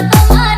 alone.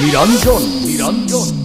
নিরঞ্জন নিরঞ্জন।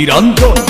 নিরঞ্জন।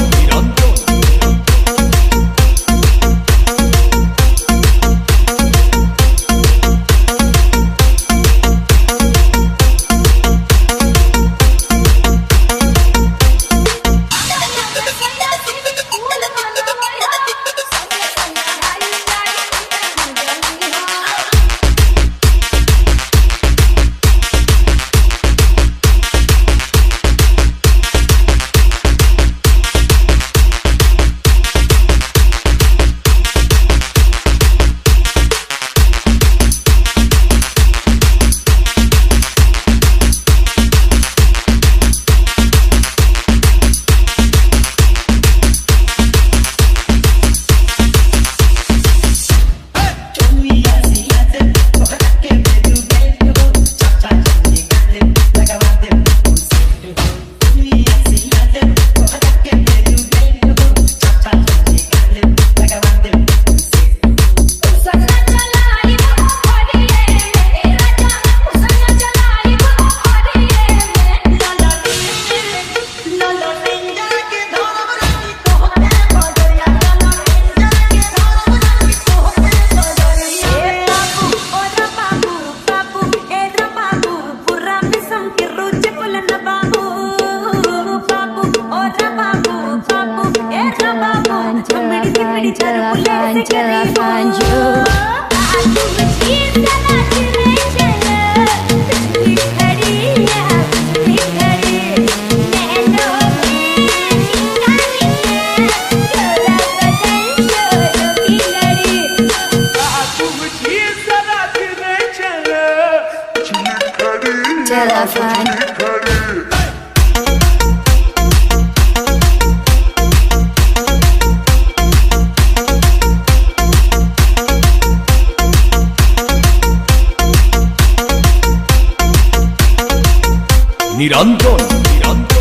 নিরঞ্জন নিরঞ্জন।